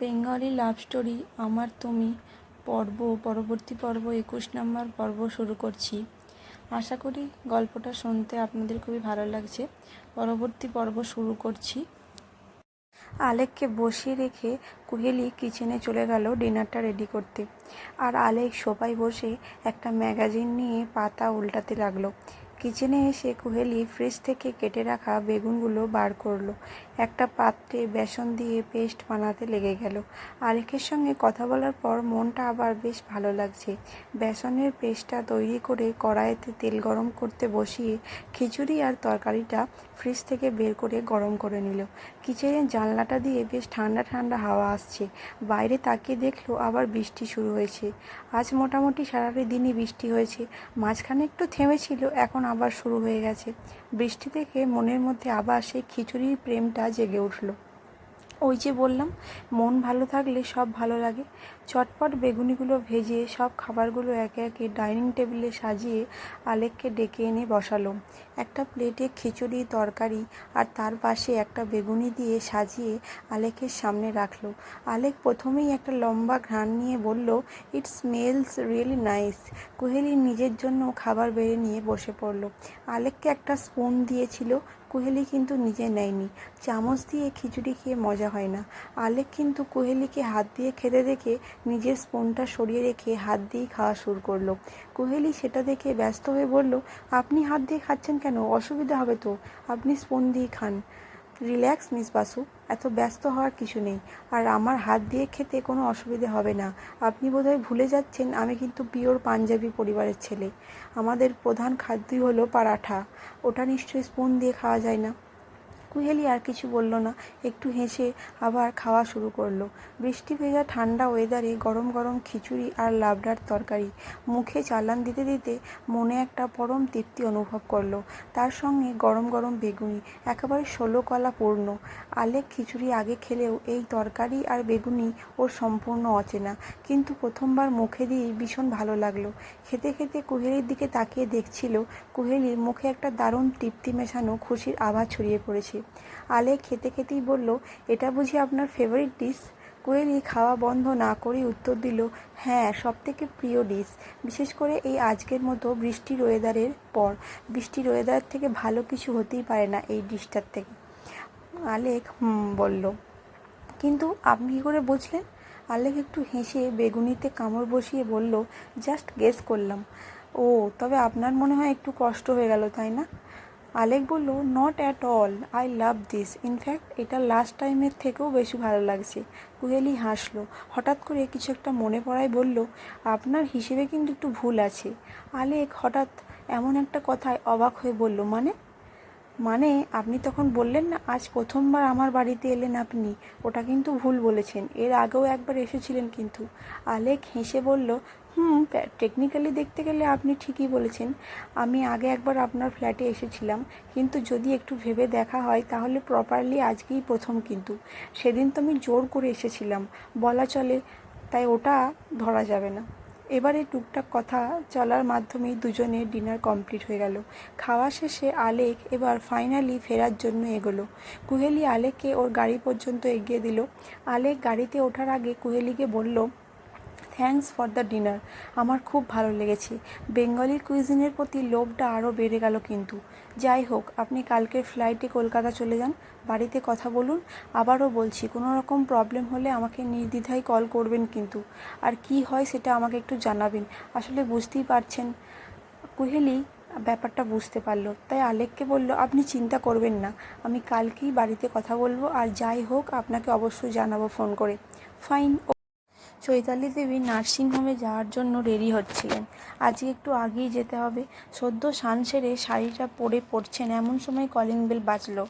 Bengali love story, আমার তুমি পর্ব, পরবর্তী পর্ব, একুশ নম্বর পর্ব শুরু করছি। আশা করি গল্পটা শুনতে আপনাদের খুবই ভালো লাগছে। পরবর্তী পর্ব শুরু করছি। আলেককে বসিয়ে রেখে কুহেলি কিচেনে চলে গেল ডিনারটা রেডি করতে। আর আলেক সোফায় বসে একটা ম্যাগাজিন নিয়ে পাতা উল্টাতে লাগল। কিচেনে এসে কুহেলি ফ্রিজ থেকে কেটে রাখা বেগুনগুলো বার করল। একটা পাত্রে বেসন দিয়ে পেস্ট বানাতে লেগে গেল। আরেকের সঙ্গে কথা বলার পর মনটা আবার বেশ ভালো লাগছে। বেসনের পেস্টটা তৈরি করে কড়াইতে তেল গরম করতে বসিয়ে খিচুড়ি আর তরকারিটা ফ্রিজ থেকে বের করে গরম করে নিল। কিচেনের জানলাটা দিয়ে বেশ ঠান্ডা ঠান্ডা হাওয়া আসছে। বাইরে তাকিয়ে দেখল আবার বৃষ্টি শুরু হয়েছে। আজ মোটামুটি সারাটি দিনই বৃষ্টি হয়েছে। মাঝখানে একটু থেমেছিল, এখন আবার শুরু হয়ে গেছে। বৃষ্টি দেখে মনের মধ্যে আবার সেই খিচুড়ির প্রেমটা জেগে উঠল। ওই যে বললাম, মন ভালো থাকলে সব ভালো লাগে। চটপট বেগুনিগুলো ভেজে সব খাবারগুলো একে একে ডাইনিং টেবিলে সাজিয়ে আলেককে ডেকে এনে বসালো একটা প্লেটে খিচুড়ি, তরকারি আর তার পাশে একটা বেগুনি দিয়ে সাজিয়ে আলেকের সামনে রাখল আলেক প্রথমেই একটা লম্বা ঘ্রাণ নিয়ে বলল it smells really nice Kuheli নিজের জন্য খাবার বেড়ে নিয়ে বসে পড়ল। আলেককে একটা স্পুন দিয়েছিল কুহেলি কিন্তু নিজে নেয়নি। চামচ দিয়ে খিচুড়ি খেয়ে মজা হয় না। আলেক কিন্তু কোহেলিকে হাত দিয়ে খেতে দেখে নিজের স্পুনটা সরিয়ে রেখে হাত দিয়েই খাওয়া শুরু করল। কোহেলি সেটা দেখে ব্যস্ত হয়ে বলল, আপনি হাত দিয়ে খাচ্ছেন কেন? অসুবিধা হবে তো। আপনি স্পুন দিয়ে খান। Relax, miss Basu. এত ব্যস্ত হওয়ার কিছু নেই। আর আমার হাত দিয়ে খেতে কোনো অসুবিধে হবে না। আপনি বোধহয় ভুলে যাচ্ছেন, আমি কিন্তু পিওর পাঞ্জাবি পরিবারের ছেলে। আমাদের প্রধান খাদ্যই হলো পারাঠা। ওটা নিশ্চয়ই স্পুন দিয়ে খাওয়া যায় না। কুহেলি আর কিছু বলল না। একটু হেসে আবার খাওয়া শুরু করল। বৃষ্টি ভেজা ঠান্ডা ওয়েদারে গরম গরম খিচুড়ি আর লাবড়ার তরকারি। মুখে চালান দিতে দিতে মনে একটা পরম তৃপ্তি অনুভব করল। তার সঙ্গে গরম গরম বেগুনি, একেবারে ষোলো কলা পূর্ণ। আলেক খিচুড়ি আগে খেলেও এই তরকারি আর বেগুনি ওর সম্পূর্ণ অচেনা। কিন্তু প্রথমবার মুখে দিয়েই ভীষণ ভালো লাগল। খেতে খেতে কুহেলির দিকে তাকিয়ে দেখছিল কুহেলির মুখে একটা দারুণ তৃপ্তি মেশানো খুশির আভাস ছড়িয়ে পড়েছে। আলে খেতে খেতেই বলল, এটা বুঝি আপনার ফেভারিট ডিশ কোয়েলি খাওয়া বন্ধ না করেই উত্তর দিল হ্যাঁ সব থেকে প্রিয় ডিশ বিশেষ করে এই আজকের মতো বৃষ্টির ওয়েদারের পর। বৃষ্টির ওয়েদার থেকে ভালো কিছু হতেই পারে না এই ডিশটার থেকে। আলেক বলল, কিন্তু আপনি কী করে বুঝলেন? আলেক একটু হেসে বেগুনিতে কামড় বসিয়ে বলল, জাস্ট গেস করলাম। ও, তবে আপনার মনে হয় একটু কষ্ট হয়ে গেল, তাই না? আলেক বলল not at all I love this in fact এটা লাস্ট টাইমের থেকেও বেশি ভালো লাগছে। কুহেলি হাসলো। হঠাৎ করে কিছু একটা মনে পড়ায় বলল, আপনার হিসেবে কিন্তু একটু ভুল আছে। আলেক হঠাৎ এমন একটা কথায় অবাক হয়ে বলল মানে? মানে আপনি তখন বললেন না, আজ প্রথমবার আমার বাড়িতে এলেন আপনি। ওটা কিন্তু ভুল বলেছেন। এর আগেও একবার এসেছিলেন কিন্তু। আলেক হেসে বলল হুম টেকনিক্যালি দেখতে গেলে আপনি ঠিকই বলেছেন। আমি আগে একবার আপনার ফ্ল্যাটে এসেছিলাম, কিন্তু যদি একটু ভেবে দেখা হয়, তাহলে প্রপারলি আজকেই প্রথম কিন্তু। সেদিন তো আমি জোর করে এসেছিলাম, বলা চলে, তাই ওটা ধরা যাবে না। এবারে টুকটাক কথা চলার মাধ্যমেই দুজনের ডিনার কমপ্লিট হয়ে গেল। খাওয়া শেষে আলেক এবার ফাইনালি ফেরার জন্য এগোলো। কুহেলি আলেককে ওর গাড়ি পর্যন্ত এগিয়ে দিল। আলেক গাড়িতে ওঠার আগে কুহেলিকে বলল থ্যাঙ্কস ফর দ্য ডিনার আমার খুব ভালো লেগেছে। বেঙ্গলি কুইজিনের প্রতি লোভটা আরও বেড়ে গেল কিন্তু। যাই হোক, আপনি কালকের ফ্লাইটে কলকাতা চলে যান। বাড়িতে কথা বলুন। আবারও বলছি, কোনো রকম প্রবলেম হলে আমাকে নির্দ্বিধায় কল করবেন কিন্তু। আর কি হয় সেটা আমাকে একটু জানাবেন। আসলে বুঝতেই পারছেন। কুহেলি ব্যাপারটা বুঝতে পারল। তাই আলেককে বলল, আপনি চিন্তা করবেন না। আমি কালকেই বাড়িতে কথা বলব। আর যাই হোক, আপনাকে অবশ্যই জানাব ফোন করে। ফাইন চৈতালি দেবী নার্সিংহোমে যাওয়ার জন্য রেডি হচ্ছিলেন। আজকে একটু আগেই যেতে হবে। সদ্য স্নান সেরে শাড়িটা পরে পড়ছেন এমন সময় কলিং বেল বাজলো।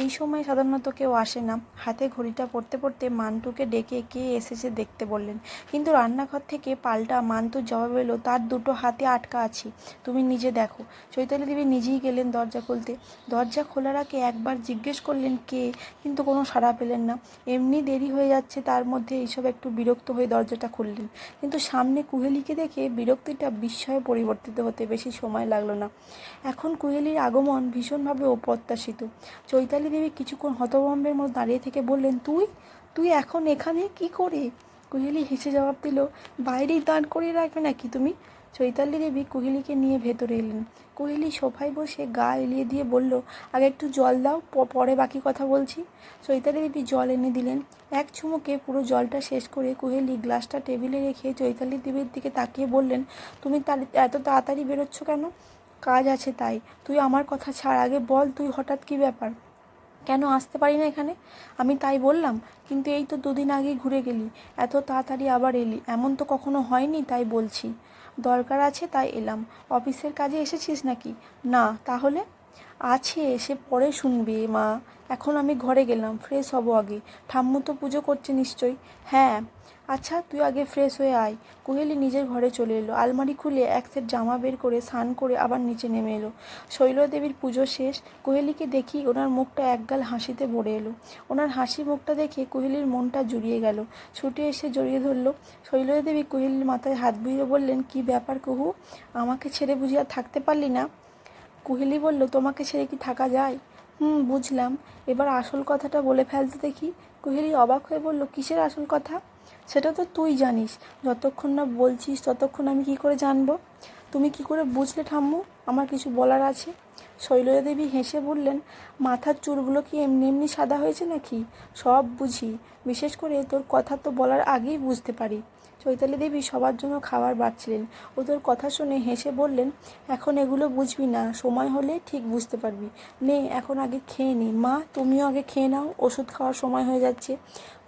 এই সময় সাধারণত কেউ আসে না। হাতে ঘড়িটা পড়তে পড়তে মান্টুকে ডেকে কে এসেছে দেখতে বললেন, কিন্তু রান্নাঘর থেকে পাল্টা মান্টুর জবাব এলো, তার দুটো হাতে আটকা আছি, তুমি নিজে দেখো। চৈতালি দেবী নিজেই গেলেন দরজা খুলতে। দরজা খোলার আগে একবার জিজ্ঞেস করলেন কে, কিন্তু কোনো সাড়া পেলেন না। এমনি দেরি হয়ে যাচ্ছে, তার মধ্যে এইসব একটু বিরক্ত হয়ে দরজাটা খুললেন। কিন্তু সামনে কুহেলিকে দেখে বিরক্তিটা বিস্ময়ে পরিবর্তিত হতে বেশি সময় লাগল না। এখন কুহেলির আগমন ভীষণভাবে অপ্রত্যাশিত। চৈতালি দেবী কিছুক্ষণ হতভম্বের মতো দাঁড়িয়ে থেকে বললেন, তুই? তুই এখন এখানে? কি করে? কুহেলি হেসে জবাব দিল, বাইরেই দাঁড় করিয়ে রাখবে নাকি তুমি? চৈতালি দেবী কুহেলিকে নিয়ে ভেতরে এলেন। কুহেলি সোফায় বসে গা এলিয়ে দিয়ে বলল, আগে একটু জল দাও পরে বাকি কথা বলছি। চৈতালি দেবী জল এনে দিলেন। এক চুমুকে পুরো জলটা শেষ করে কুহেলি গ্লাসটা টেবিলে রেখে চৈতালি দেবীর দিকে তাকিয়ে বললেন, তুমি এত তাড়াতাড়ি বেরোচ্ছ কেন? কাজ আছে তাই। তুই আমার কথা ছাড়, আগে বল তুই হঠাৎ কী ব্যাপার? কেন আসতে পারি না এখানে? আমি তাই বললাম, কিন্তু এই তো দুদিন আগেই ঘুরে গেলি, এত তাড়াতাড়ি আবার এলি, এমন তো কখনো হয়নি, তাই বলছি। দরকার আছে, তাই এলাম। অফিসের কাজে এসেছিস নাকি? না, তাহলে? আছে এসে পরে শুনবে, মা। এখন আমি ঘরে গেলাম, ফ্রেশ হব আগে। ঠাম্মু তো পুজো করছে নিশ্চয়ই। হ্যাঁ আচ্ছা তুই আগে ফ্রেশ হয়ে আয়। কুহেলি নিজের ঘরে চলে এলো। আলমারি খুলে এক সেট জামা বের করে স্নান করে আবার নিচে নেমে এলো। শৈলদেবীর পুজো শেষ। কোহেলিকে দেখি ওনার মুখটা একগাল হাসিতে ভরে এলো। ওনার হাসি মুখটা দেখে কোহেলির মনটা জুড়িয়ে গেল। ছুটে এসে জড়িয়ে ধরলো। শৈলদেবী কোহেলির মাথায় হাত বুঝিয়ে বললেন, কি ব্যাপার কুহু? আমাকে ছেড়ে বুঝিয়া থাকতে পারলি না? কুহেলি বলল, তোমাকে ছেড়ে কি থাকা যায়? হুম, বুঝলাম। এবার আসল কথাটা বলে ফেলতে দেখি। কুহেলি অবাক হয়ে বলল, কিসের আসল কথা? সেটা তো তুই জানিস। যতক্ষণ না বলছিস, ততক্ষণ আমি কি করে জানব? তুমি কি করে বুঝলে ঠাম্মু? আমার কিছু বলার আছে? শৈলজা দেবী হেসে বললেন, মাথার চুলগুলো কি এমনি এমনি সাদা হয়েছে নাকি? সব বুঝি। বিশেষ করে তোর কথা তো বলার আগেই বুঝতে পারি। চৈতালি দেবী সবার জন্য খাবার বাড়ছিলেন ও তোর কথা শুনে হেসে বললেন, এখন এগুলো বুঝবি না। সময় হলে ঠিক বুঝতে পারবি। নে, এখন আগে খেয়ে নি। মা, তুমিও আগে খেয়ে নাও। ওষুধ খাওয়ার সময় হয়ে যাচ্ছে।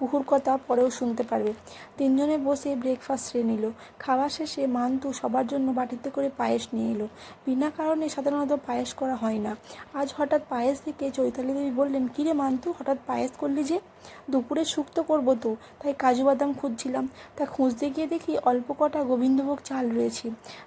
কুকুর কথা পরেও শুনতে পারবে। তিনজনে বসে ব্রেকফাস্ট সেরে নিল। খাওয়া শেষে মান্তু সবার জন্য বাটিতে করে পায়েস নিয়ে এলো। বিনা কারণে সাধারণত পায়েস করা হয় না। আজ হঠাৎ পায়েস দেখে চৈতালি দেবী বললেন, কিরে মান্তু, হঠাৎ পায়েস করলি যে? দুপুরে শুক্তো করব তো, তাই কাজু বাদাম খুঁজছিলাম। তা খুঁজতে গিয়ে দেখি অল্প কটা গোবিন্দভোগ চাল রয়েছে।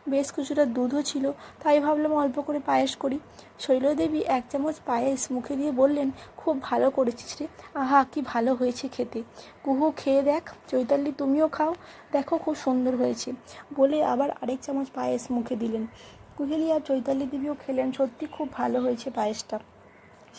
বেশ কিছুটা দুধও ছিল, তাই ভাবলাম অল্প করে পায়েস করি। শৈলদেবী এক চামচ পায়েস মুখে দিয়ে বললেন, খুব ভালো করেছিস রে। আহা, কি ভালো হয়েছে খেতে। কুহু, খেয়ে দেখ। চৈতালি, তুমিও খাও। দেখো, খুব সুন্দর হয়েছে। বলে আবার আরেক চামচ পায়েস মুখে দিলেন। কুহেলি আর চৈতালি দেবীও খেলেন। সত্যি খুব ভালো হয়েছে পায়েসটা।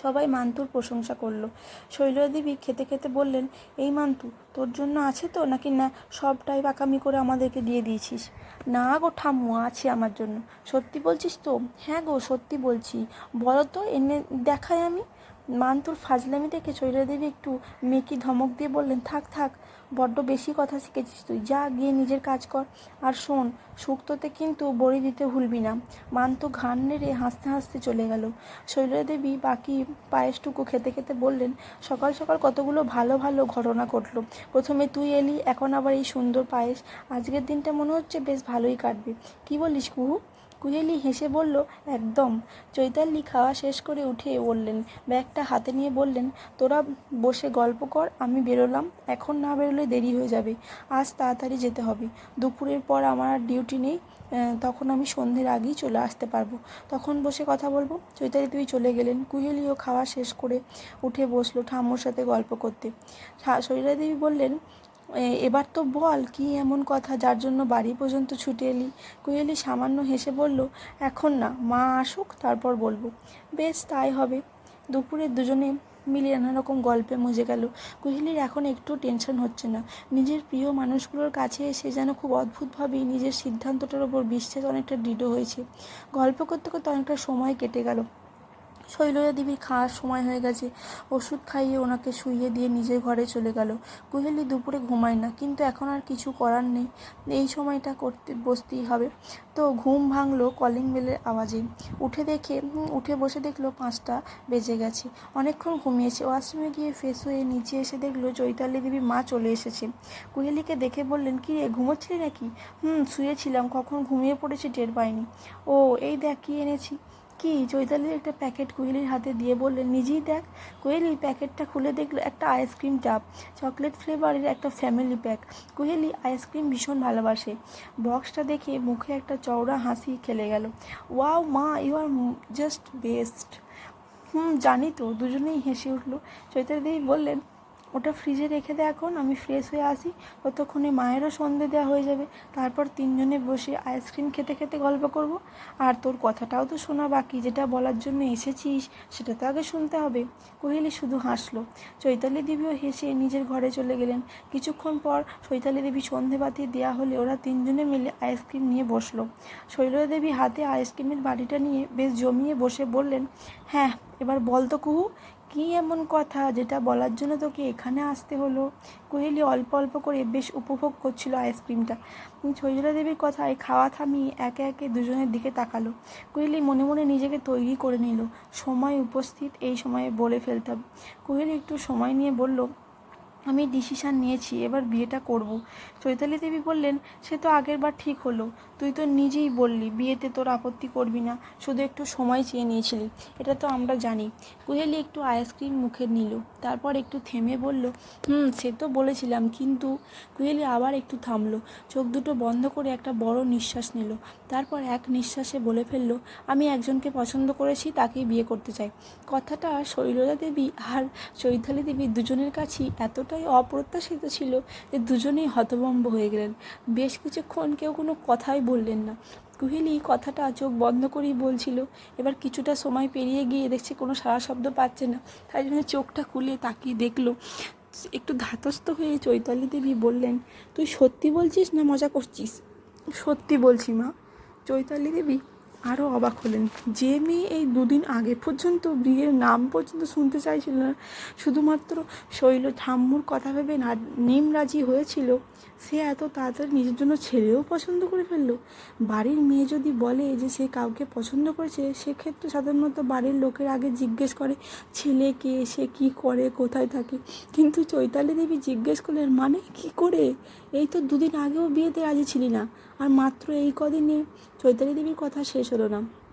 সবাই মান্তুর প্রশংসা করল। শৈলদেবী খেতে খেতে বললেন, এই মান্তু, তোর জন্য আছে তো? নাকি না, সবটাই বাকামি করে আমাদেরকে দিয়ে দিয়েছিস? না গো ঠাম্মু, আছে আমার জন্য। সত্যি বলছিস তো? হ্যাঁ গো, সত্যি বলছি। বলো তো, এনে দেখায় আমি। মান্তুর ফাজলামি দেখে শৈলদেবী একটু মেকি ধমক দিয়ে বললেন, থাক থাক, বড্ড বেশি কথা শিখেছিস তুই। যা, গিয়ে নিজের কাজ কর। আর শোন শুক্তোতে কিন্তু বড়ি দিতে ভুলবি না। মান্তু ঘান নেড়ে হাসতে হাসতে চলে গেল। শৈলদেবী বাকি পায়েসটুকু খেতে খেতে বললেন, সকাল সকাল কতগুলো ভালো ভালো ঘটনা ঘটলো। প্রথমে তুই এলি, এখন আবার এই সুন্দর পায়েস। আজকের দিনটা মনে হচ্ছে বেশ ভালোই কাটবে। কি বলিস কুহু? কুহেলি হেসে বলল, একদম। চৈতালি খাওয়া শেষ করে উঠে বললেন, ব্যাগটা হাতে নিয়ে বললেন, তোরা বসে গল্প কর, আমি বেরোলাম। এখন না বেরোলে দেরি হয়ে যাবে। আজ তাড়াতাড়ি যেতে হবে। দুপুরের পর আমার আর ডিউটি নেই তখন আমি সন্ধ্যের আগেই চলে আসতে পারব। তখন বসে কথা বলব? চৈতালি, তুই চলে গেলেন। কুহেলিও খাওয়া শেষ করে উঠে বসল ঠাম্মুর সাথে গল্প করতে। শৈলাদেবী বললেন "এ- এবার তো বল, কি এমন কথা যার জন্য বাড়ি পর্যন্ত ছুটে এলি? কুহেলি সামান্য হেসে বলল, এখন না, মা আসুক, তারপর বলব। বেশ, তাই হবে। দুপুরে দুজনে মিলে নানা রকম গল্পে মজে গেল। কুহেলির এখন একটু টেনশন হচ্ছে না। নিজের প্রিয় মানুষগুলোর কাছে এসে যেন খুব অদ্ভুতভাবেই নিজের সিদ্ধান্তটার ওপর বিশ্বাস অনেকটা দৃঢ় হয়েছে। গল্প করতে করতে অনেকটা সময় কেটে গেল। শৈলজা দেবীর খাওয়ার সময় হয়ে গেছে। ওষুধ খাইয়ে ওনাকে শুইয়ে দিয়ে নিজের ঘরে চলে গেল। কুহেলি দুপুরে ঘুমায় না, কিন্তু এখন আর কিছু করার নেই। এই সময়টা করতে বসতেই হবে। তো ঘুম ভাঙলো কলিং বেলের আওয়াজে। উঠে দেখে উঠে বসে দেখল পাঁচটা বেজে গেছে। অনেকক্ষণ ঘুমিয়েছে। ওয়াশরুমে গিয়ে ফ্রেশ হয়ে নিচে এসে দেখল চৈতালি দেবী মা চলে এসেছে। কুহেলিকে দেখে বললেন, কি রে, ঘুমোচ্ছিলি নাকি? হুম, শুয়েছিলাম। কখন ঘুমিয়ে পড়েছি টের পাইনি। ও, এই দেখ, কি এনেছি? কি? চৈতালির একটা প্যাকেট কোহেলির হাতে দিয়ে বললেন, নিজেই দেখ কোহেলি প্যাকেটটা খুলে দেখল একটা আইসক্রিম টাপ চকলেট ফ্লেভারের একটা ফ্যামিলি প্যাক। কোহেলি আইসক্রিম ভীষণ ভালোবাসে। বক্সটা দেখে মুখে একটা চওড়া হাসি খেলে গেল। ওয়াও মা ইউ আর জাস্ট বেস্ট হুম, জানি তো। দুজনেই হেসে উঠল। চৈতালি দেবী বললেন ওটা ফ্রিজে রেখে দে এখন, আমি ফ্রেশ হয়ে আসি। ততক্ষণে মায়েরও সন্ধে দেওয়া হয়ে যাবে। তারপর তিনজনে বসে আইসক্রিম খেতে খেতে গল্প করব। আর তোর কথাটাও তো শোনা বাকি, যেটা বলার জন্য এসেছিস, সেটা তো আগে শুনতে হবে। কোহেলি শুধু হাসলো। চৈতালি দেবীও হেসে নিজের ঘরে চলে গেলেন। কিছুক্ষণ পর চৈতালি দেবী সন্ধেবাতি দেওয়া হলে ওরা তিনজনে মিলে আইসক্রিম নিয়ে বসল। শৈলজা দেবী হাতে আইসক্রিমের বাড়িটা নিয়ে বেশ জমিয়ে বসে বললেন হ্যাঁ এবার বল তো কুহু, কী এমন কথা যেটা বলার জন্য তোকে এখানে আসতে হলো? কোহেলি অল্প অল্প করে বেশ উপভোগ করছিল আইসক্রিমটা। শৈলজা দেবীর কথায় খাওয়া থামিয়ে একে একে দুজনের দিকে তাকালো। কোহেলি মনে মনে নিজেকে তৈরি করে নিল। সময় উপস্থিত, এই সময়ে বলে ফেলতে হবে। কোহেলি একটু সময় নিয়ে বলল আমি ডিসিশান নিয়েছি, এবার বিয়েটা করব। চৈতালি দেবী বললেন, সে তো আগের বার ঠিক হলো। তুই তো নিজেই বললি, বিয়েতে তোর আপত্তি করবি না, শুধু একটু সময় চেয়ে নিয়েছিলি। এটা তো আমরা জানি। কুহেলি একটু আইসক্রিম মুখে নিল, তারপর একটু থেমে বলল, হুম, সে তো বলেছিলাম, কিন্তু কুহেলি আবার একটু থামলো, চোখ দুটো বন্ধ করে একটা বড় নিঃশ্বাস নিল, তারপর এক নিঃশ্বাসে বলে ফেলল, আমি একজনকে পছন্দ করেছি, তাকেই বিয়ে করতে চাই। কথাটা শৈলজা দেবী আর চৈতালি দেবী দুজনের কাছেই এতটাই অপ্রত্যাশিত ছিল যে দুজনেই হতভম্ব হয়ে গেলেন। বেশ কিছুক্ষণ কেউ কোনো কথাই বললেন না। কুহিলি কথাটা চোখ বন্ধ করেই বলছিল, এবার কিছুটা সময় পেরিয়ে গিয়ে দেখছে কোনো সারা শব্দ পাচ্ছে না। তাই জন্য চোখটা খুলে তাকিয়ে দেখল, একটু ধাতস্থ হয়ে চৈতালি দেবী বললেন, তুই সত্যি বলছিস না মজা করছিস? সত্যি বলছি মা। চৈতালি দেবী আরও অবাক হলেন। যে মেয়ে এই দুদিন আগে পর্যন্ত বিয়ের নাম পর্যন্ত শুনতে চাইছিল না, শুধুমাত্র শৈল ঠাম্মুর কথা ভেবে না নিম রাজি হয়েছিল। সে এত তাড়াতাড়ি নিজের জন্য ছেলেও পছন্দ করে ফেলল। বাড়ির মেয়ে যদি বলে যে সে কাউকে পছন্দ করেছে, সেক্ষেত্রে সাধারণত বাড়ির লোকের আগে জিজ্ঞেস করে, ছেলে কে? সে কী করে? কোথায় থাকে? কিন্তু চৈতালি দেবী জিজ্ঞেস করলেন মানে কি করে? এই তো দুদিন আগেও বিয়েতে রাজি ছিলি না। আর মাত্র এই কদিনে? চৈতালি দেবীর কথা শেষ হলো না।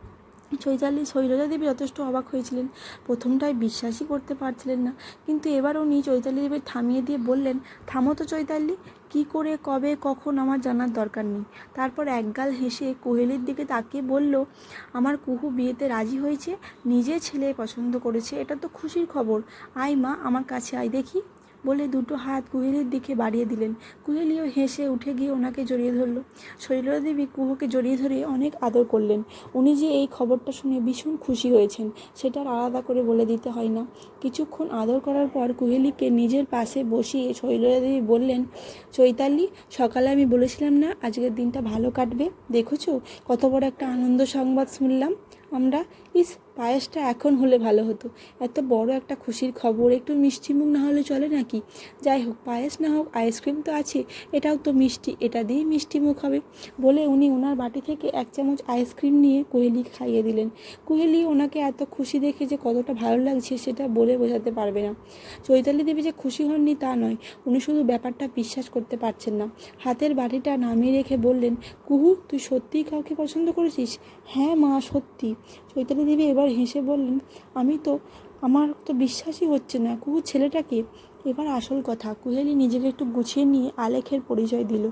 চৈতালি শৈলজা দেবী যথেষ্ট অবাক হয়েছিলেন। প্রথমটায় বিশ্বাসই করতে পারছিলেন না। কিন্তু এবার উনি চৈতালি দেবী থামিয়ে দিয়ে বললেন, থামো তো চৈতালি, কী করে, কবে, কখন আমার জানার দরকার নেই। তারপর একগাল হেসে কোহেলির দিকে তাকিয়ে বলল, আমার কুহু বিয়েতে রাজি হয়েছে, নিজে ছেলে পছন্দ করেছে, এটা তো খুশির খবর। আয় মা, আমার কাছে আয় দেখি। বলে দুটো হাত কুহেলির দিকে বাড়িয়ে দিলেন। কুহেলিও হেসে উঠে গিয়ে ওনাকে জড়িয়ে ধরল। শৈলদেবী কুহুকে জড়িয়ে ধরে অনেক আদর করলেন। উনি যে এই খবরটা শুনে ভীষণ খুশি হয়েছেন, সেটার আলাদা করে বলে দিতে হয় না। কিছুক্ষণ আদর করার পর কুহেলিকে নিজের পাশে বসিয়ে শৈলদেবী বললেন, চৈতালি, সকালে আমি বলেছিলাম না আজকের দিনটা ভালো কাটবে? দেখেছ? কত বড় একটা আনন্দ সংবাদ শুনলাম। আমরা, ইস পায়েসটা এখন হলে ভালো হতো। এত বড় একটা খুশির খবর, একটু মিষ্টি মুখ না হলে চলে নাকি? যাই হোক, পায়েস না হোক, আইসক্রিম তো আছে, এটাও তো মিষ্টি, এটা দিয়েই মিষ্টি মুখ হবে। বলে উনি ওনার বাটি থেকে এক চামচ আইসক্রিম নিয়ে কোহেলি খাইয়ে দিলেন। কোহেলি ওনাকে এত খুশি দেখে যে কতটা ভালো লাগছে সেটা বলে বোঝাতে পারবে না। চৈতালি দেবী যে খুশি হননি তা নয়, উনি শুধু ব্যাপারটা বিশ্বাস করতে পারছেন না। হাতের বাটিটা নামিয়ে রেখে বললেন, কুহু, তুই সত্যিই কাউকে পছন্দ করেছিস? হ্যাঁ মা, সত্যি। চৈতালি দেবী এবার হেসে বললেন, আমি তো, আমার তো বিশ্বাসই হচ্ছে না। কুহু ছেলেটাকে এবার আসল কথা, কুহেলি নিজেকে একটু গুছিয়ে নিয়ে আলেখের পরিচয় দিল।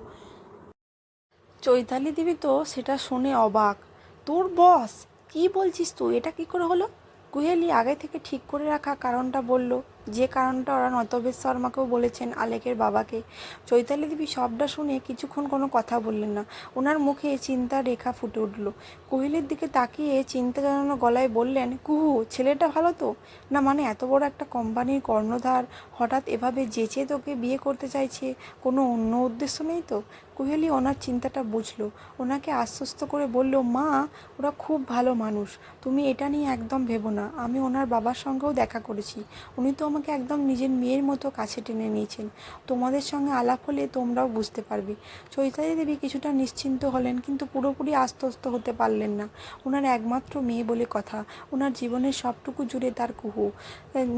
চৈতালি দেবী তো সেটা শুনে অবাক। তোর বস, কি বলছিস তুই? এটা কি করে হলো? কুহেলি আগে থেকে ঠিক করে রাখা কারণটা বলল যে কারণটা ওরা নতবেশ শর্মাকেও বলেছেন, আলেকের বাবাকে। চৈতালি দেবী সবটা শুনে কিছুক্ষণ কোনো কথা বললেন না। ওনার মুখে চিন্তার রেখা ফুটে উঠল। কোহেলির দিকে তাকিয়ে চিন্তা জানানো গলায় বললেন, কুহু, ছেলেটা ভালো তো? না মানে এত বড় একটা কোম্পানির কর্ণধার, হঠাৎ এভাবে যেচে তোকে বিয়ে করতে চাইছে, কোনো অন্য উদ্দেশ্য নেই তো? কোহেলি ওনার চিন্তাটা বুঝলো। ওনাকে আশ্বস্ত করে বলল, মা, ওরা খুব ভালো মানুষ। তুমি এটা নিয়ে একদম ভেবো না। আমি ওনার বাবার সঙ্গেও দেখা করেছি। উনি তো আমাকে একদম নিজের মেয়ের মতো কাছে টেনে নিয়েছেন। তোমাদের সঙ্গে আলাপ হলে তোমরাও বুঝতে পারবে। চৈতালি দেবী কিছুটা নিশ্চিন্ত হলেন, কিন্তু পুরোপুরি আশ্বস্ত হতে পারলেন না। ওনার একমাত্র মেয়ে বলে কথা। ওনার জীবনের সবটুকু জুড়ে তার কুহু।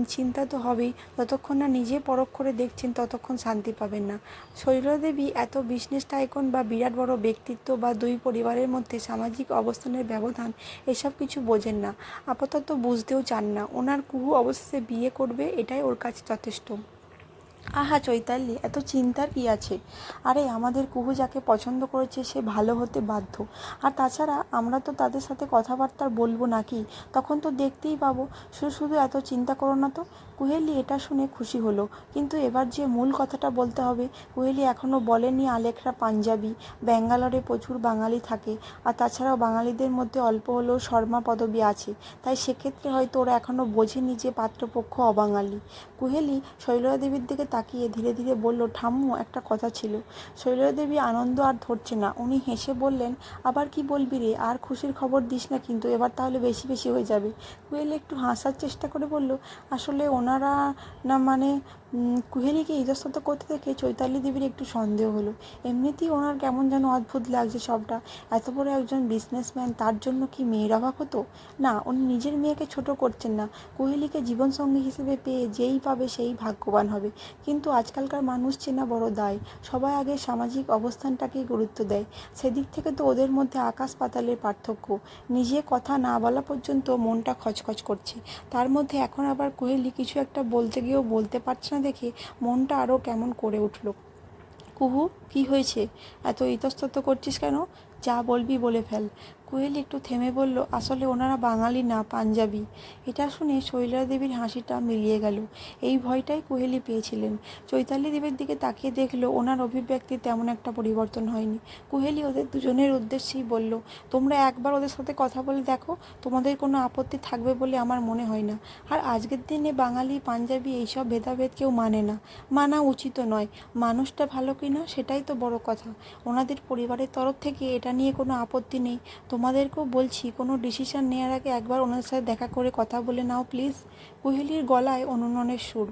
চিন্তা তো হবেই, যতক্ষণ না নিজে পরখ করে দেখছেন, ততক্ষণ শান্তি পাবেন না। শৈলদেবী এত বিজনেস টাইকন বা বিরাট বড় ব্যক্তিত্ব বা দুই পরিবারের মধ্যে সামাজিক অবস্থানের ব্যবধান, এসব কিছু বোঝেন না। আপাতত বুঝতেও চান না। ওনার কুহু অবশেষে বিয়ে করবে এটাই ওর কাছে যথেষ্ট। আহা চৈতালি, এত চিন্তার কি আছে? আরে আমাদের কুহু যাকে পছন্দ করেছে সে ভালো হতে বাধ্য। আর তাছাড়া আমরা তো তাদের সাথে কথাবার্তা বলব নাকি? তখন তো দেখতেই পাবো। শুধু শুধু এত চিন্তা করো না তো। কুহেলি এটা শুনে খুশি হলো। কিন্তু এবার যে মূল কথাটা বলতে হবে, কুহেলি এখনও বলেনি আলেকরা পাঞ্জাবি। ব্যাঙ্গালোরে প্রচুর বাঙালি থাকে আর তাছাড়াও বাঙালিদের মধ্যে অল্প হলেও শর্মা পদবী আছে। তাই সেক্ষেত্রে হয়তো ওরা এখনও বোঝেনি যে পাত্রপক্ষ অবাঙালি। কুহেলি শৈলজা দেবীর দিকে তাকিয়ে ধীরে ধীরে বলল, ঠাম্মু, একটা কথা ছিল। শৈলজা দেবী আনন্দ আর ধরছে না। উনি হেসে বললেন, আবার কি বলবি রে? আর খুশির খবর দিস না কিন্তু, এবার তাহলে বেশি বেশি হয়ে যাবে। কুহেলি একটু হাসার চেষ্টা করে বলল, আসলে ওনারা না মানে কুহেলিকে ইতস্তত করতে দেখে চৈতালি দেবীর একটু সন্দেহ হলো। এমনিতেই ওনার কেমন যেন অদ্ভুত লাগছে সবটা। এত বড় একজন বিজনেসম্যান তার জন্য কি মেয়ের অভাব হতো? না, উনি নিজের মেয়েকে ছোট করছেন না। কোহেলিকে জীবনসঙ্গী হিসেবে পেয়ে যেই পাবে সেই ভাগ্যবান হবে। কিন্তু আজকালকার মানুষ চেনা বড় দায়। সবাই আগে সামাজিক অবস্থানটাকেই গুরুত্ব দেয়। সেদিক থেকে তো ওদের মধ্যে আকাশ পাতালের পার্থক্য। নিজে কথা না বলা পর্যন্ত মনটা খচখচ করছে। তার মধ্যে এখন আবার কোহেলি কিছু একটা বলতে গিয়েও বলতে পারছে না দেখে মনটা আরও কেমন করে উঠল। কুহু, কি হয়েছে? এত ইতস্তত করছিস কেন? যা বলবি বলে ফেল। কোয়েল একটু থেমে বলল, আসলে ওনারা বাঙালি না, পাঞ্জাবি। এটা শুনে শৈলা দেবীর হাসিটা মিলিয়ে গেল। এই ভয়টাই কোহেলি পেয়েছিলেন। চৈতালি দেবীর দিকে তাকিয়ে দেখল, ওনার অভিব্যক্তি তেমন একটা পরিবর্তন হয়নি। কোহেলি ওদের দুজনের উদ্দেশ্যেই বলল, তোমরা একবার ওদের সাথে কথা বলে দেখো, তোমাদের কোনো আপত্তি থাকবে বলে আমার মনে হয় না। আর আজকের দিনে বাঙালি, পাঞ্জাবি এইসব ভেদাভেদ কেউ মানে না। মানা উচিত নয়। মানুষটা ভালো কি না সেটাই তো বড় কথা। ওনাদের পরিবারের তরফ থেকে এটা নিয়ে কোনো আপত্তি নেই। তোমাদেরকেও বলছি, কোনো ডিসিশন নেওয়ার আগে একবার ওনার সাথে দেখা করে কথা বলে নাও প্লিজ কোহেলির গলায় অনুননের সুর।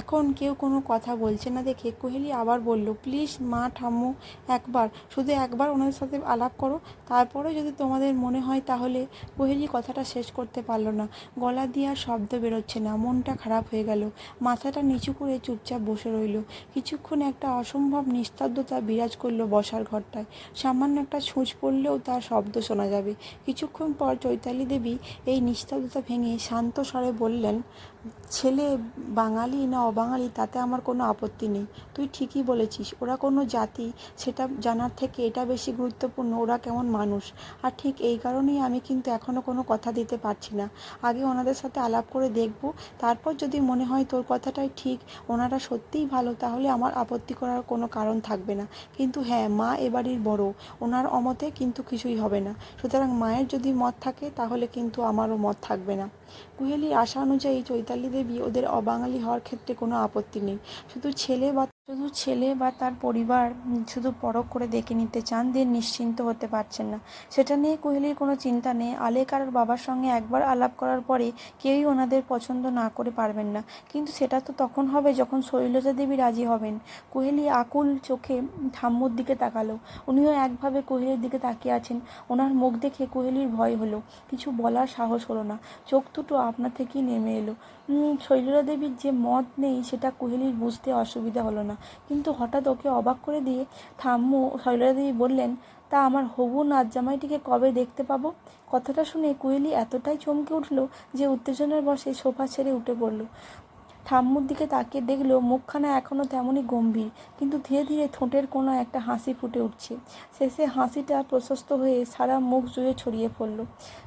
এখন কেউ কোনো কথা বলছে না দেখে কোহেলি আবার বলল প্লিজ মা ঠাম্মু, একবার, শুধু একবার ওনাদের সাথে আলাপ করো। তারপরে যদি তোমাদের মনে হয় তাহলে কোহেলি কথাটা শেষ করতে পারল না। গলা দিয়ে আর শব্দ বেরোচ্ছে না, মনটা খারাপ হয়ে গেল। মাথাটা নিচু করে চুপচাপ বসে রইল। কিছুক্ষণ একটা অসম্ভব নিস্তব্ধতা বিরাজ করল বসার ঘরটায়। সামান্য একটা ছুঁচ পড়লেও তার শব্দ শোনা যাবে। কিছুক্ষণ পর চৈতালি দেবী এই নিস্তব্ধতা ভেঙে শান্ত স্বরে বললেন ছেলে বাঙালি না অবাঙালি, তাতে আমার কোনো আপত্তি নেই। তুই ঠিকই বলেছিস, ওরা কোনো জাতি, সেটা জানার থেকে এটা বেশি গুরুত্বপূর্ণ, ওরা কেমন মানুষ। আর ঠিক এই কারণেই আমি কিন্তু এখনও কোনো কথা দিতে পারছি না। আগে ওনাদের সাথে আলাপ করে দেখব, তারপর যদি মনে হয় তোর কথাটাই ঠিক, ওনারা সত্যিই ভালো, তাহলে আমার আপত্তি করার কোনো কারণ থাকবে না। কিন্তু হ্যাঁ মা এ বাড়ির বড়, ওনার অমতে কিন্তু কিছুই হবে না। সুতরাং মায়ের যদি মত থাকে, তাহলে কিন্তু আমারও মত থাকবে না। কুহেলির আশা অনুযায়ী চৈতালি দেবী ওদের অবাঙালি হওয়ার ক্ষেত্রে কোনো আপত্তি নেই। শুধু ছেলে বা শুধু ছেলে বা তার পরিবার শুধু পরখ করে দেখে নিতে চান, দিয়ে নিশ্চিন্ত হতে পারছেন না। সেটা নিয়ে কোহলির কোনো চিন্তা নেই। আলেক আর বাবার সঙ্গে একবার আলাপ করার পরে কেউই ওনাদের পছন্দ না করে পারবেন না। কিন্তু সেটা তো তখন হবে যখন শৈলজা দেবী রাজি হবেন। কোহেলি আকুল চোখে ঠাম্মুর দিকে তাকালো। উনিও একভাবে কোহেলির দিকে তাকিয়ে আছেন। ওনার মুখ দেখে কোহেলির ভয় হলো। কিছু বলার সাহস হলো না। চোখ দুটো আপনা থেকেই নেমে এলো। শৈলজা দেবীর যে মত নেই, সেটা কোহেলির বুঝতে অসুবিধা হলো না। কিন্তু হঠাৎ ওকে অবাক করে দিয়ে ঠাম্মু শৈলজা দেবী বললেন, তা আমার হবু নাচ জামাইটিকে কবে দেখতে পাবো? কথাটা শুনে কুইলি এতটাই চমকে উঠল যে উত্তেজনার বসে সোফা ছেড়ে উঠে পড়ল। ঠাম্মুর দিকে তাকিয়ে দেখল মুখখানা এখনও তেমনই গম্ভীর, কিন্তু ধীরে ধীরে ঠোঁটের কোনো একটা হাসি ফুটে উঠছে। শেষে হাসিটা প্রশস্ত হয়ে সারা মুখ জুড়ে ছড়িয়ে পড়ল।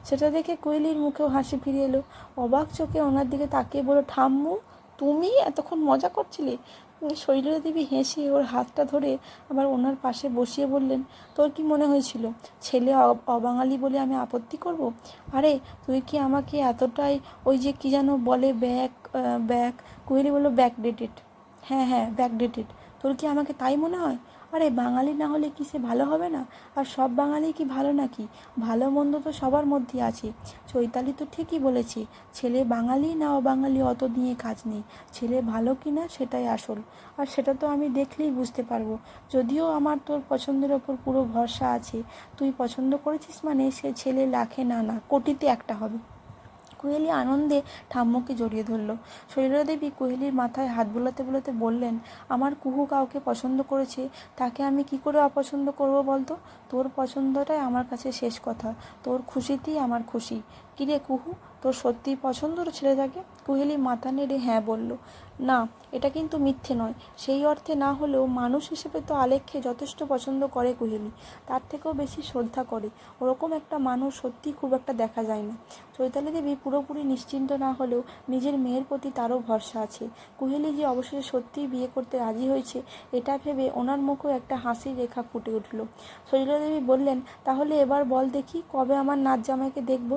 সেটা দেখে কোয়েলির মুখেও হাসি ফিরে এলো। অবাক চোখে ওনার দিকে তাকিয়ে বলল ঠাম্মু তুমি এতক্ষণ মজা করছিলে? শৈলজা দেবী হেসে ওর হাতটা ধরে আবার ওনার পাশে বসিয়ে বললেন, তোর কি মনে হয়েছিল? ছেলে অবাঙালি বলে আমি আপত্তি করব? আরে, তুই কি আমাকে এতটাই ওই যে কি যেন বলে ব্যাক ব্যাক কোহেলি বলল ব্যাকডেটেড হ্যাঁ হ্যাঁ ব্যাকডেটেড তোর কি আমাকে তাই মনে হয়? আরে বাঙালি না হলে কি সে ভালো হবে না? আর সব বাঙালি কি ভালো নাকি? ভালো মন্দ তো সবার মধ্যে আছে। চৈতালি তো ঠিকই বলেছে, ছেলে বাঙালি না অবাঙালি অত নিয়ে কাজ নেই। ছেলে ভালো কি না সেটাই আসল। আর সেটা তো আমি দেখলেই বুঝতে পারব। যদিও আমার তোর পছন্দের ওপর পুরো ভরসা আছে। তুই পছন্দ করেছিস মানে সে ছেলে লাখে না না, কোটিতে একটা হবে। কোহেলি আনন্দে ঠাম্মুকে জড়িয়ে ধরল। শৈলরা দেবী কোহেলির মাথায় হাত বোলাতে বোলাতে বললেন, আমার কুহু কাউকে পছন্দ করেছে, তাকে আমি কি করে অপছন্দ করব বলতো? তোর পছন্দটাই আমার কাছে শেষ কথা। তোর খুশিতেই আমার খুশি। কিরে কুহু? তোর সত্যিই পছন্দ ছেলেটাকে? কুহেলি মাথা নেড়ে হ্যাঁ বলল, না, এটা কিন্তু মিথ্যে নয়। সেই অর্থে না হলেও মানুষ হিসেবে তো আলেককে যথেষ্ট পছন্দ করে কুহেলি। তার থেকেও বেশি শ্রদ্ধা করে। ওরকম একটা মানুষ সত্যিই খুব একটা দেখা যায় না। চৈতালি দেবী পুরোপুরি নিশ্চিন্ত না হলেও নিজের মেয়ের প্রতি তারও ভরসা আছে। কুহেলি যে অবশেষে সত্যিই বিয়ে করতে রাজি হয়েছে, এটা ভেবে ওনার মুখেও একটা হাসির রেখা ফুটে উঠল। শৈলা দেবী বললেন, তাহলে এবার বল দেখি কবে আমার নাচ জামাইকে দেখব?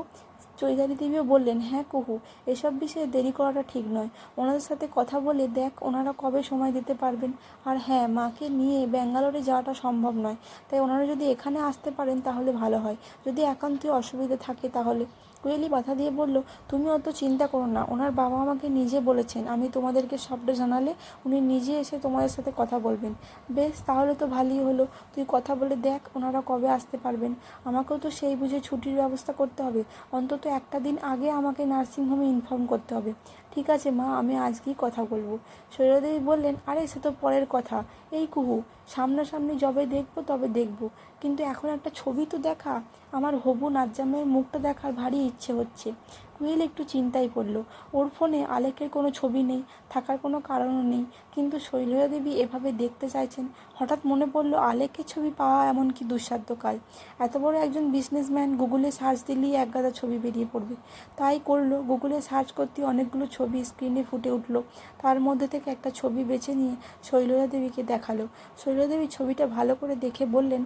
চৈতালি দেবীও বললেন হ্যাঁ কুহু, এসব বিষয়ে দেরি করাটা ঠিক নয়। ওনাদের সাথে কথা বলে দেখ ওনারা কবে সময় দিতে পারবেন। আর হ্যাঁ মাকে নিয়ে ব্যাঙ্গালোরে যাওয়াটা সম্ভব নয়। তাই ওনারা যদি এখানে আসতে পারেন তাহলে ভালো হয়। যদি একান্তই অসুবিধা থাকে তাহলে। কোয়েলি বাধা দিয়ে বলল, তুমি অত চিন্তা করো না, ওনার বাবা আমাকে নিজে বলেছেন, আমি তোমাদেরকে সবটা জানালে উনি নিজে এসে তোমাদের সাথে কথা বলবেন। বেশ, তাহলে তো ভালোই হলো, তুই কথা বলে দেখ ওনারা কবে আসতে পারবেন। আমাকেও তো সেই বুঝে ছুটির ব্যবস্থা করতে হবে, অন্তত একটা দিন আগে আমাকে নার্সিংহোমে ইনফর্ম করতে হবে। ঠিক আছে মা, আমি আজকেই কথা বলব। শৈলদেবী বললেন, আরে, সে তো পরের কথা। এই কুহু, সামনাসামনি যবে দেখব তবে দেখব। কিন্তু এখন একটা ছবি তো দেখা। আমার হবু নাজ্জামের মুখটা দেখার ভারী ইচ্ছে হচ্ছে। কুয়েল একটু চিন্তায় পড়ল। ওর ফোনে আলেকের কোনো ছবি নেই, থাকার কোনো কারণও নেই। কিন্তু শৈলজা দেবী এভাবে দেখতে চাইছেন, হঠাৎ মনে পড়ল আলেকের ছবি পাওয়া এমন কি দুঃসাধ্য কাজ। এত বড় একজন বিজনেসম্যান গুগলে সার্চ দিলেই এক গাদা ছবি বেরিয়ে পড়বে। তাই করল, গুগলে সার্চ করতে অনেকগুলো ছবি স্ক্রিনে ফুটে উঠল। তার মধ্যে থেকে একটা ছবি বেছে নিয়ে শৈলজা দেবীকে দেখাল। শৈলজা দেবী ছবিটা ভালো করে দেখে বললেন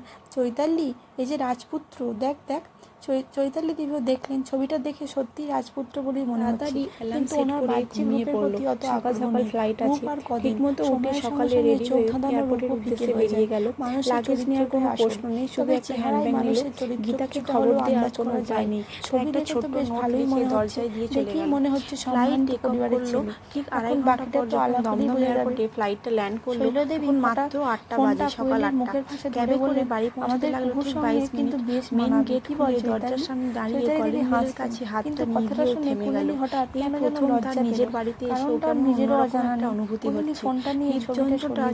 চৈতালি এই যে রাজপুত্র দেখ দেখ চৈতালি দেবীও দেখলেন ছবিটা দেখে সত্যি রাজপুত্র বলেই মনে হচ্ছে কিন্তু ওনার বাহ্যিক রূপের পড়ল প্রতি অত আগ্রহ সকাল নেই। ফ্লাইট আছে। ঠিকমতো উঠে সকালে রেডি হয়ে এয়ারপোর্টের উদ্দেশ্যে বেরিয়ে গেল মানুষের লাগেজ নেওয়ার কোনো প্রশ্ন নেই শুধু একটা হ্যান্ডব্যাগ নিল মানুষের চরিত্র গীতাকে খবর আর কোনো করা যায়। যায়নি ছবি একটা তো বেশ ভালোই মনে। দরজায় দিয়ে চলে গেল মনে হচ্ছে সম্ভ্রান্ত পরিবারের ছেলে। ঠিক আড়াই বাকিটা তো আলাপেই দমদম বোঝা যাবে। ফ্লাইটটা ল্যান্ড করল শৈলদেবী মাত্র আটটা বাজে সকাল আটটা মুখের পাশে ক্যাবে করে বাড়ি পৌঁছতে লাগল ঠিক বাইশ কিন্তু বেশ মেন। গেট কি বলছো দরজার? সামনে দাঁড়িয়ে কলিং বেলের কাছে হাতটা নিয়ে কথাটা গিয়েও শুনে থেমে গেল। হঠাৎ এই কেন যেন প্রথম তার নিজের বাড়িতে এসে নিজেরও অজানা একটা অনুভূতি হচ্ছে। ফোনটা নিয়ে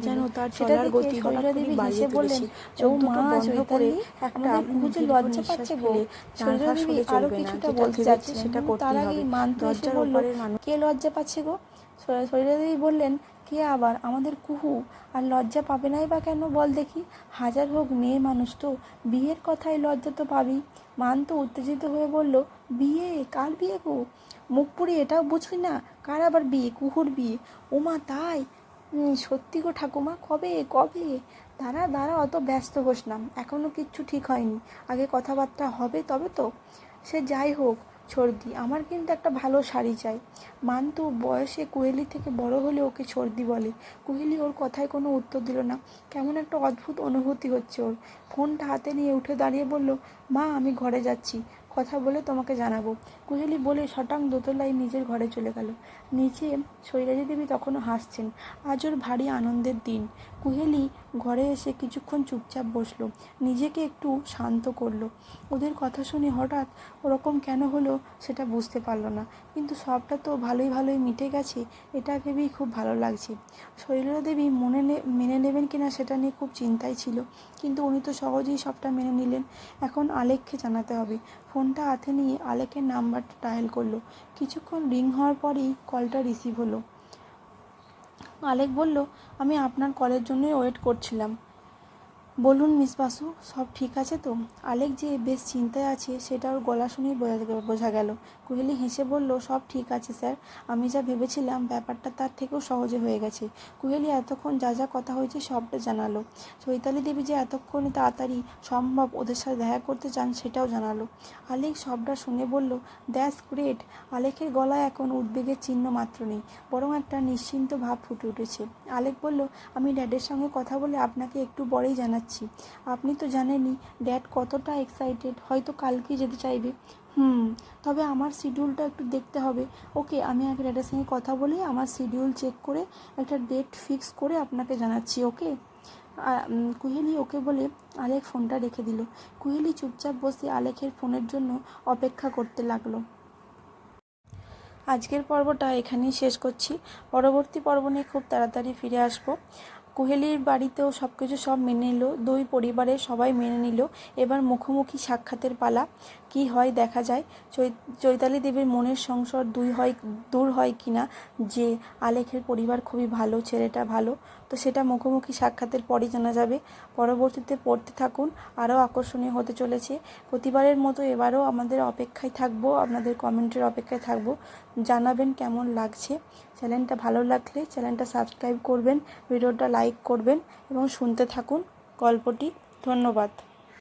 যেন তার চলার গতি হঠাৎ করে বাড়িয়ে হেসে বললেন, তুলেছে। ও চোখ দুটো মা, বন্ধ করে একটা লজ্জা পাচ্ছে নার্ভাস চলবে না। যেটা ভেবেছে যাচ্ছিলেন। সেটা আগেই হবে এসে দরজার বলল ওপারের মানুষ কে লজ্জা পাচ্ছে গো? শৈ- শৈলজা দেবী বললেন কে আবার? আমাদের কুহু। আর লজ্জা পাবে নাই বা কেন? বল দেখি হাজার হোক মেয়ে মানুষ তো বিয়ের কথায় লজ্জা তো পাবি মান তো উত্তেজিত হয়ে বলল, বিয়ে? কার বিয়ে গো? মুখ পুড়ে এটাও বুঝলি না? কার আবার বিয়ে? কুহুর বিয়ে? ওমা, তাই? সত্যি গো ঠাকুমা, কবে? কবে? দাঁড়া দাঁড়া, অত ব্যস্ত হোস না। এখনও কিচ্ছু ঠিক হয়নি। আগে কথাবার্তা হবে তবে তো? সে যাই হোক সর্দি আমার কিন্তু একটা ভালো শাড়ি চাই। মান্তু বয়সে কোয়েলি থেকে বড় হলে ওকে সর্দি বলে। কোহেলি ওর কথায় কোনো উত্তর দিল না। কেমন একটা অদ্ভুত অনুভূতি হচ্ছে ওর। ফোনটা হাতে নিয়ে উঠে দাঁড়িয়ে বলল, মা, আমি ঘরে যাচ্ছি। কথা বলে তোমাকে জানাব। কুহেলি বলে শটাং দোতলায় নিজের ঘরে চলে গেল। নিচে শৈলাজি দেবী তখনও হাসছেন। আজ ওর ভারী আনন্দের দিন। কুহেলি ঘরে এসে কিছুক্ষণ চুপচাপ বসল। নিজেকে একটু শান্ত করল। ওদের কথা শুনে হঠাৎ ওরকম কেন হলো সেটা বুঝতে পারল না। কিন্তু সবটা তো ভালোই ভালোই মিটে গেছে, এটা ভেবেই খুব ভালো লাগছে। শৈলজা দেবী মনে মেনে নেবেন কিনা সেটা নিয়ে খুব চিন্তায় ছিল। কিন্তু উনি তো সহজেই সবটা মেনে নিলেন। এখন আলেককে জানাতে হবে। ফোনটা হাতে নিয়ে আলেকের নাম্বারটা ডায়াল করল। কিছুক্ষণ রিং হওয়ার পরেই কলটা রিসিভ হলো। আলেক বলল, আমি আপনার কলের জন্যই ওয়েট করছিলাম। বলুন, মিস বাসু, সব ঠিক আছে তো? আলেক যে বেশ চিন্তায় আছে, সেটা ওর গলা শুনেই বোঝা গেল। কোহেলি হেসে বলল, সব ঠিক আছে স্যার, আমি যা ভেবেছিলাম ব্যাপারটা তার থেকেও সহজে হয়ে গেছে। কোহেলি এতক্ষণ যা যা কথা হয়েছে সবটা জানালো। চৈতালি দেবী যে এতক্ষণে তাড়াতাড়ি সম্ভব ওদের সাথে দেখা করতে চান, সেটাও জানালো। আলেক সবটা শুনে বলল দ্যাস গ্রেট, আলেকের গলায় এখন উদ্বেগের চিহ্ন মাত্র নেই, বরং একটা নিশ্চিন্ত ভাব ফুটে উঠেছে। আলেক বলল, আমি ড্যাডের সঙ্গে কথা বলে আপনাকে একটু পরেই জানাচ্ছি। আপনি তো জানেনই ড্যাড কতটা এক্সাইটেড হয়তো কালকেই যেতে চাইবে। হুম, তবে আমার শিডিউলটা একটু দেখতে হবে। ওকে আমি আগে ড্যাডের সঙ্গে কথা বলে আমার শিডিউল চেক করে একটা ডেট ফিক্স করে আপনাকে জানাচ্ছি ওকে কুহেলি ওকে বলে আলেক ফোনটা রেখে দিল। কুহেলি চুপচাপ বসে আলেকের ফোনের জন্য অপেক্ষা করতে লাগল। আজকের পর্বটা এখানেই শেষ করছি। পরবর্তী পর্ব নিয়ে খুব তাড়াতাড়ি ফিরে আসব। কুহেলির বাড়িতেও সব কিছু সব মেনে নিল, দুই পরিবারের সবাই মেনে নিল। এবার মুখোমুখি সাক্ষাতের পালা। কি হয় দেখা যায়। চৈতালি দেবীর মনের সংসার দুই হয়, দূর হয় কিনা যে আলেখের পরিবার খুবই ভালো, ছেলেটা ভালো, তো সেটা মুখোমুখি সাক্ষাতের পরই জানা যাবে। পরবর্তীতে পড়তে থাকুন, আরও আকর্ষণীয় হতে চলেছে। প্রতিবারের মতো এবারও আমাদের অপেক্ষায় থাকব, আপনাদের কমেন্টের অপেক্ষায় থাকব। জানাবেন কেমন লাগছে। চ্যানেলটা ভালো লাগলে চ্যানেলটা সাবস্ক্রাইব করবেন, ভিডিওটা লাইক করবেন এবং শুনতে থাকুন গল্পটি। ধন্যবাদ।